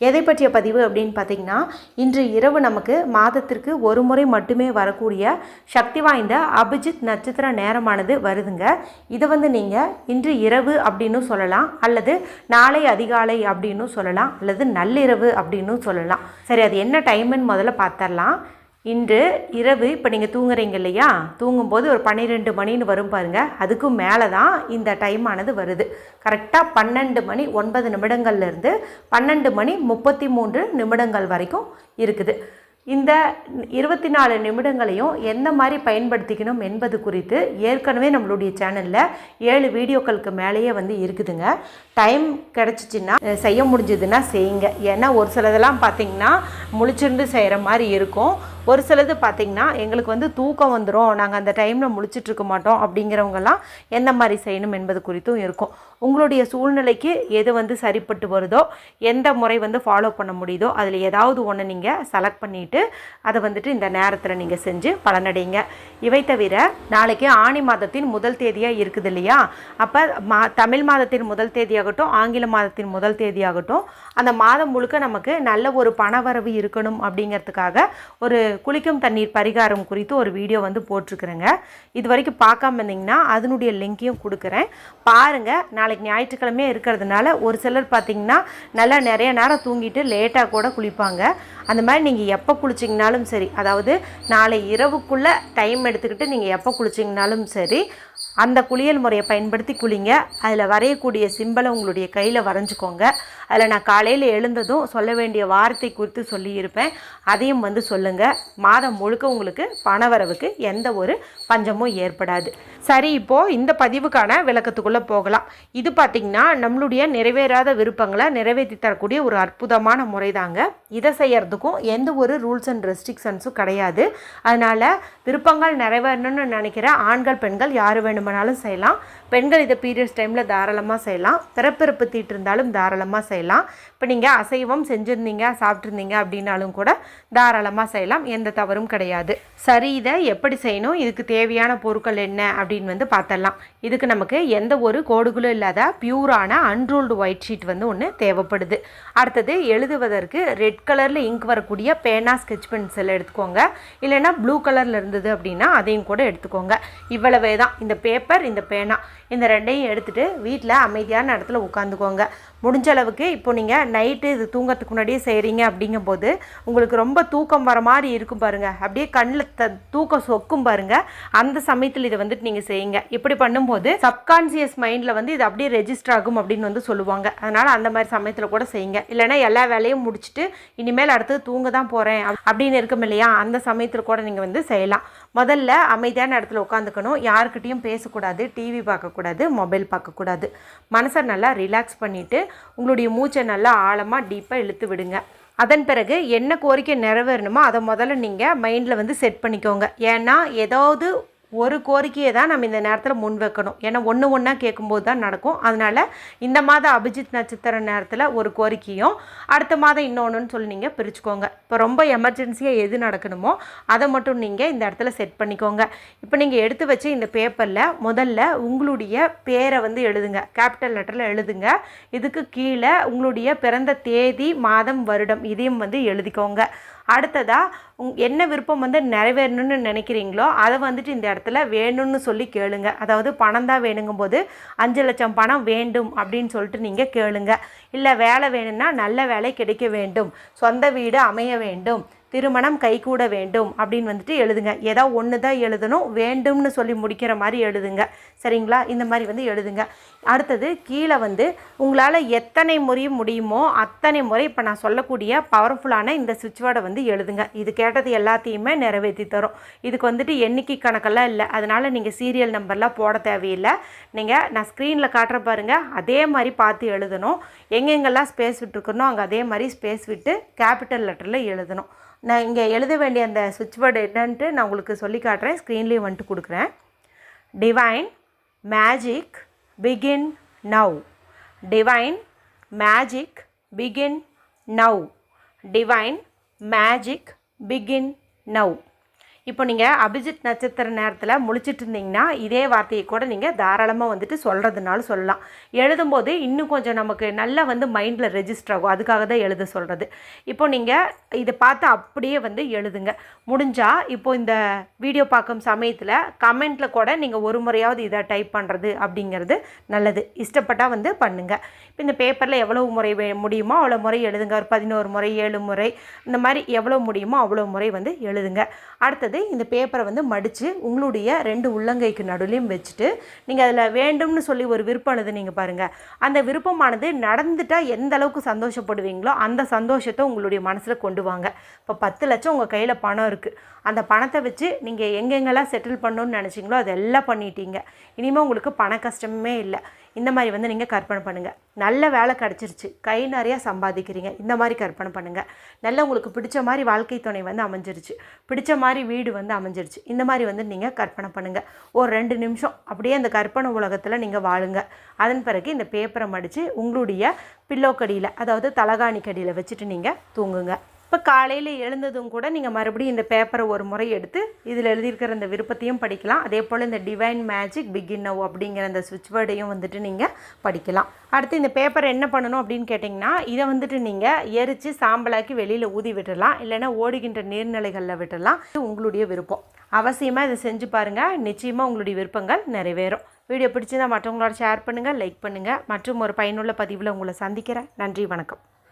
எதை பற்றிய பதிவு அப்படின்னு பார்த்தீங்கன்னா இன்று இரவு நமக்கு மாதத்திற்கு ஒரு முறை மட்டுமே வரக்கூடிய சக்தி வாய்ந்த அபிஜித் நட்சத்திர நேரமானது வருதுங்க. இதை வந்து நீங்கள் இன்று இரவு அப்படின்னு சொல்லலாம் அல்லது நாளை அதிகாலை அப்படின்னு சொல்லலாம் அல்லது நள்ளிரவு அப்படின்னு சொல்லலாம். சரி அது என்ன டைம்னு முதல்ல பார்த்துடலாம். இன்று இரவு இப்போ நீங்கள் தூங்குறீங்க இல்லையா? தூங்கும்போது ஒரு பன்னிரெண்டு மணின்னு வரும் பாருங்கள் அதுக்கும் மேலே தான் இந்த டைம் ஆனது வருது. கரெக்டாக பன்னெண்டு மணி ஒன்பது நிமிடங்கள்லேருந்து பன்னெண்டு மணி முப்பத்தி மூன்று நிமிடங்கள் வரைக்கும் இருக்குது. இந்த இருபத்தி நாலு நிமிடங்களையும் எந்த மாதிரி பயன்படுத்திக்கணும் என்பது குறித்து ஏற்கனவே நம்மளுடைய சேனலில் ஏழு வீடியோக்களுக்கு மேலேயே வந்து இருக்குதுங்க. டைம் கிடச்சிச்சின்னா செய்ய முடிஞ்சதுன்னா செய்யுங்க. ஏன்னா ஒரு சிலதெல்லாம் பார்த்தீங்கன்னா முழிச்சிருந்து செய்கிற மாதிரி இருக்கும். ஒரு சிலது பார்த்திங்கன்னா எங்களுக்கு வந்து தூக்கம் வந்துடும் நாங்கள் அந்த டைமில் முழிச்சிட்டு இருக்க மாட்டோம் அப்படிங்கிறவங்கெல்லாம் எந்த மாதிரி செய்யணும் என்பது குறித்தும் இருக்கும். உங்களுடைய சூழ்நிலைக்கு எது வந்து சரிப்பட்டு வருதோ எந்த முறை வந்து ஃபாலோ பண்ண முடியுதோ அதில் ஏதாவது ஒன்று நீங்கள் செலக்ட் பண்ணிவிட்டு அதை வந்துட்டு இந்த நேரத்தில் நீங்கள் செஞ்சு பலனடைங்க. இவை தவிர நாளைக்கு ஆணி மாதத்தின் முதல் தேதியாக இருக்குது இல்லையா? அப்போ மா தமிழ் மாதத்தின் முதல் தேதியாகட்டும் ஆங்கில மாதத்தின் முதல் தேதியாகட்டும் அந்த மாதம் முழுக்க நமக்கு நல்ல ஒரு பணவரவு இருக்கணும் அப்படிங்கிறதுக்காக ஒரு குளிக்கும் தண்ணீர் பரிகாரம் குறித்து ஒரு வீடியோ வந்து போட்டிருக்கிறேங்க. இது வரைக்கும் பார்க்காம இருந்தீங்கன்னா அதனுடைய லிங்க்கையும் கொடுக்குறேன். பாருங்கள் நாளைக்கு ஞாயிற்றுக்கிழமையே இருக்கிறதுனால ஒரு சிலர் பார்த்தீங்கன்னா நல்லா நிறைய நேரம் தூங்கிட்டு லேட்டாக கூட குளிப்பாங்க. அந்த மாதிரி நீங்கள் எப்போ குளிச்சிங்கனாலும் சரி அதாவது நாளை இரவுக்குள்ளே டைம் எடுத்துக்கிட்டு நீங்கள் எப்போ குளிச்சிங்கனாலும் சரி அந்த குளியல் முறையை பயன்படுத்தி குளிங்க. அதில் வரையக்கூடிய சிம்பலை உங்களுடைய கையில் வரைஞ்சிக்கோங்க. அதில் நான் காலையில் எழுந்ததும் சொல்ல வேண்டிய வார்த்தை குறித்து சொல்லியிருப்பேன். அதையும் வந்து சொல்லுங்கள் மாதம் முழுக்க உங்களுக்கு பணவரவுக்கு எந்த ஒரு பஞ்சமும் ஏற்படாது. சரி இப்போது இந்த பதிவுக்கான விளக்கத்துக்குள்ளே போகலாம். இது பார்த்திங்கன்னா நம்மளுடைய நிறைவேறாத விருப்பங்களை நிறைவேற்றி தரக்கூடிய ஒரு அற்புதமான முறை தாங்க இதை செய்கிறதுக்கும் எந்த ஒரு ரூல்ஸ் அண்ட் ரெஸ்ட்ரிக்ஷன்ஸும் கிடையாது. அதனால் விருப்பங்கள் நிறைவேறணும்னு நினைக்கிற ஆண்கள் பெண்கள் யார் வேணும்? வேணுமானாலும் செய்யலாம். பெண்கள் இதை பீரியட்ஸ் டைமில் தாராளமாக செய்யலாம். பிறப்பிறப்பு தீட்டு இருந்தாலும் தாராளமாக செய்யலாம். இப்போ நீங்கள் அசைவம் செஞ்சுருந்தீங்க சாப்பிட்ருந்தீங்க அப்படின்னாலும் கூட தாராளமாக செய்யலாம். எந்த தவறும் கிடையாது. சரி இதை எப்படி செய்யணும்? இதுக்கு தேவையான பொருட்கள் என்ன? அப்படின்னு வந்து பார்த்தரலாம் இதுக்கு நமக்கு எந்த ஒரு கோடுகளும் இல்லாத பியூரான அன்ரோல்டு ஒயிட் ஷீட் வந்து ஒன்று தேவைப்படுது. அடுத்தது எழுதுவதற்கு ரெட் கலரில் இங்க் வரக்கூடிய பேனா ஸ்கெட்ச் பென்சில் எடுத்துக்கோங்க. இல்லைன்னா ப்ளூ கலரில் இருந்தது அப்படின்னா அதையும் கூட எடுத்துக்கோங்க. இவ்வளவே தான். இந்த பே பேப்பர் இந்த பேனா. இந்த ரெண்டையும் எடுத்துகிட்டு வீட்டில் அமைதியான இடத்துல உட்காந்துக்கோங்க. முடிஞ்ச அளவுக்கு இப்போ நீங்கள் நைட்டு இது தூங்கறதுக்கு முன்னாடியே செய்கிறீங்க அப்படிங்கும்போது உங்களுக்கு ரொம்ப தூக்கம் வர மாதிரி இருக்கும் பாருங்கள் அப்படியே கண்ணில் த தூக்கம் சொக்கும் பாருங்கள் அந்த சமயத்தில் இதை வந்துட்டு நீங்கள் செய்யுங்க. இப்படி பண்ணும்போது சப்கான்சியஸ் மைண்டில் வந்து இது அப்படியே ரெஜிஸ்டர் ஆகும் அப்படின்னு வந்து சொல்லுவாங்க. அதனால் அந்த மாதிரி சமயத்தில் கூட செய்யுங்க. இல்லைன்னா எல்லா வேலையும் முடிச்சுட்டு இனிமேல் அடுத்தது தூங்க தான் போகிறேன் அப்படின்னு இருக்கும் இல்லையா? அந்த சமயத்தில் கூட நீங்கள் வந்து செய்யலாம். முதல்ல அமைதியான இடத்துல உட்காந்துக்கணும். யாருக்கிட்டேயும் பேசக்கூடாது. டிவி பார்க்கக்கூடாது. மொபைல் பார்க்கக்கூடாது. மனசை நல்லா ரிலாக்ஸ் பண்ணிவிட்டு உங்களுடைய மூச்சை நல்லா ஆழமாக டீப்பாக இழுத்து விடுங்க. அதன் பிறகு என்ன கோரிக்கை நிறைவேறணுமோ அதை முதல்ல நீங்கள் மைண்டில் வந்து செட் பண்ணிக்கோங்க. ஏன்னா ஏதாவது ஒரு கோரிக்கையை தான் நம்ம இந்த நேரத்தில் முன் வைக்கணும். ஏன்னா ஒன்று ஒன்றா கேட்கும்போது தான் நடக்கும். அதனால் இந்த மாதம் அபிஜித் நட்சத்திர நேரத்தில் ஒரு கோரிக்கையும் அடுத்த மாதம் இன்னொன்றுன்னு சொல்லி நீங்கள் பிரிச்சுக்கோங்க. இப்போ ரொம்ப எமர்ஜென்சியாக எது நடக்கணுமோ அதை மட்டும் நீங்கள் இந்த இடத்துல செட் பண்ணிக்கோங்க. இப்போ நீங்கள் எடுத்து வச்சு இந்த பேப்பரில் முதல்ல உங்களுடைய பேரை வந்து எழுதுங்க. கேபிட்டல் லெட்டரில் எழுதுங்க. இதுக்கு கீழே உங்களுடைய பிறந்த தேதி மாதம் வருடம் இதையும் வந்து எழுதிக்கோங்க. அடுத்ததாக உங் என்ன விருப்பம் வந்து நிறைவேறணும்னு நினைக்கிறீங்களோ அதை வந்துட்டு இந்த இடத்துல வேணும்னு சொல்லி கேளுங்க. அதாவது பணம் தான் வேணுங்கும் போது அஞ்சு லட்சம் பணம் வேண்டும் அப்படின்னு சொல்லிட்டு நீங்கள் கேளுங்க. இல்லை வேலை வேணும்னா நல்ல வேலை கிடைக்க வேண்டும். சொந்த வீடு அமைய வேண்டும். திருமணம் கைகூட வேண்டும் அப்படின்னு வந்துட்டு எழுதுங்க. ஏதோ ஒன்று தான் எழுதணும் வேண்டும்னு சொல்லி முடிக்கிற மாதிரி எழுதுங்க. சரிங்களா? இந்த மாதிரி வந்து எழுதுங்க. அடுத்தது கீழே வந்து உங்களால் எத்தனை முறை முடியுமோ அத்தனை முறை இப்போ நான் சொல்லக்கூடிய பவர்ஃபுல்லான இந்த சுவிட்ச் வேர்டை வந்து எழுதுங்க. இது கேட்டது எல்லாத்தையுமே நிறைவேற்றி தரும். இதுக்கு வந்துட்டு எண்ணிக்கை கணக்கெல்லாம் இல்லை. அதனால் நீங்கள் சீரியல் நம்பர்லாம் போட தேவையில்லை. நீங்கள் நான் ஸ்க்ரீனில் காட்டுற பாருங்கள் அதே மாதிரி பார்த்து எழுதணும். எங்கெங்கெல்லாம் ஸ்பேஸ் விட்டுருக்கணும் அங்கே அதே மாதிரி ஸ்பேஸ் விட்டு கேபிட்டல் லெட்டரில் எழுதணும். நான் இங்கே எழுத வேண்டிய அந்த சுவிட்ச் போர்டு என்னன்ட்டு நான் உங்களுக்கு சொல்லி காட்டுறேன். ஸ்க்ரீன்லேயும் வந்துட்டு கொடுக்குறேன். Divine magic begin now divine magic begin now divine magic begin now இப்போ நீங்கள் அபிஜித் நட்சத்திர நேரத்தில் முழிச்சிட்டு இருந்தீங்கன்னா இதே வார்த்தையை கூட நீங்கள் தாராளமாக வந்துட்டு சொல்கிறதுனாலும் சொல்லலாம். எழுதும்போது இன்னும் கொஞ்சம் நமக்கு நல்லா வந்து மைண்டில் ரெஜிஸ்டர் ஆகும். அதுக்காக தான் எழுத சொல்கிறது இப்போ நீங்கள் இதை பார்த்து அப்படியே வந்து எழுதுங்க. முடிஞ்சால் இப்போ இந்த வீடியோ பார்க்கும் சமயத்தில் கமெண்ட்டில் கூட நீங்கள் ஒரு முறையாவது இதை டைப் பண்ணுறது அப்படிங்கிறது நல்லது. இஷ்டப்பட்டால் வந்து பண்ணுங்கள் இப்போ இந்த பேப்பரில் எவ்வளோ முறை வே முடியுமோ அவ்வளோ முறை எழுதுங்க. ஒரு பதினோரு முறை ஏழு முறை இந்த மாதிரி எவ்வளோ முடியுமோ அவ்வளோ முறை வந்து எழுதுங்க. அடுத்தது இந்த பேப்பரை வந்து மடித்து உங்களுடைய ரெண்டு உள்ளங்கைக்கு நடுலையும் வச்சுட்டு நீங்கள் அதில் வேண்டும்னு சொல்லி ஒரு விருப்பம் எழுதுனீங்க பாருங்கள் அந்த விருப்பமானது நடந்துட்டால் எந்த அளவுக்கு சந்தோஷப்படுவீங்களோ அந்த சந்தோஷத்தை உங்களுடைய மனசில் கொண்டு வாங்க. இப்போ பத்து லட்சம் உங்கள் கையில் பணம் இருக்குது அந்த பணத்தை வச்சு நீங்கள் எங்கெங்கெல்லாம் செட்டில் பண்ணணும்னு நினச்சிங்களோ அதெல்லாம் பண்ணிட்டீங்க. இனிமேல் உங்களுக்கு பண கஷ்டமே இல்லை. இந்த மாதிரி வந்து நீங்கள் கற்பனை பண்ணுங்கள் நல்ல வேலை கிடச்சிருச்சு. கை நிறையா சம்பாதிக்கிறீங்க. இந்த மாதிரி கற்பனை பண்ணுங்கள் நல்ல உங்களுக்கு பிடிச்ச மாதிரி வாழ்க்கை துணை வந்து அமைஞ்சிருச்சு. பிடிச்ச மாதிரி வீடு வந்து அமைஞ்சிருச்சு. இந்த மாதிரி வந்து நீங்கள் கற்பனை பண்ணுங்கள் ஒரு ரெண்டு நிமிஷம் அப்படியே அந்த கற்பனை உலகத்தில் நீங்கள் வாழுங்க. அதன் பிறகு இந்த பேப்பரை மடித்து உங்களுடைய பில்லோக்கடியில் அதாவது தலகாணி கடியில் வச்சுட்டு நீங்கள் தூங்குங்க. இப்போ காலையில் எழுந்ததும் கூட நீங்கள் மறுபடியும் இந்த பேப்பரை ஒரு முறை எடுத்து இதில் எழுதியிருக்கிற இந்த விருப்பத்தையும் படிக்கலாம். அதே போல் இந்த டிவைன் மேஜிக் பிகின் நவ் அப்படிங்கிற அந்த சுவிட்ச் வேர்டையும் வந்துட்டு நீங்கள் படிக்கலாம். அடுத்து இந்த பேப்பரை என்ன பண்ணணும் அப்படின்னு கேட்டிங்கன்னா இதை வந்துட்டு நீங்கள் எரித்து சாம்பலாக்கி வெளியில் ஊதி விட்டுடலாம் இல்லைன்னா ஓடுகின்ற நீர்நிலைகளில் விட்டுடலாம் இது உங்களுடைய விருப்பம். அவசியமாக இதை செஞ்சு பாருங்கள் நிச்சயமாக உங்களுடைய விருப்பங்கள் நிறைவேறும். வீடியோ பிடிச்சிருந்தால் மற்றவங்களோட ஷேர் பண்ணுங்கள் லைக் பண்ணுங்கள் மற்றும் ஒரு பயனுள்ள பதிவில் உங்களை சந்திக்கிறேன். நன்றி வணக்கம்.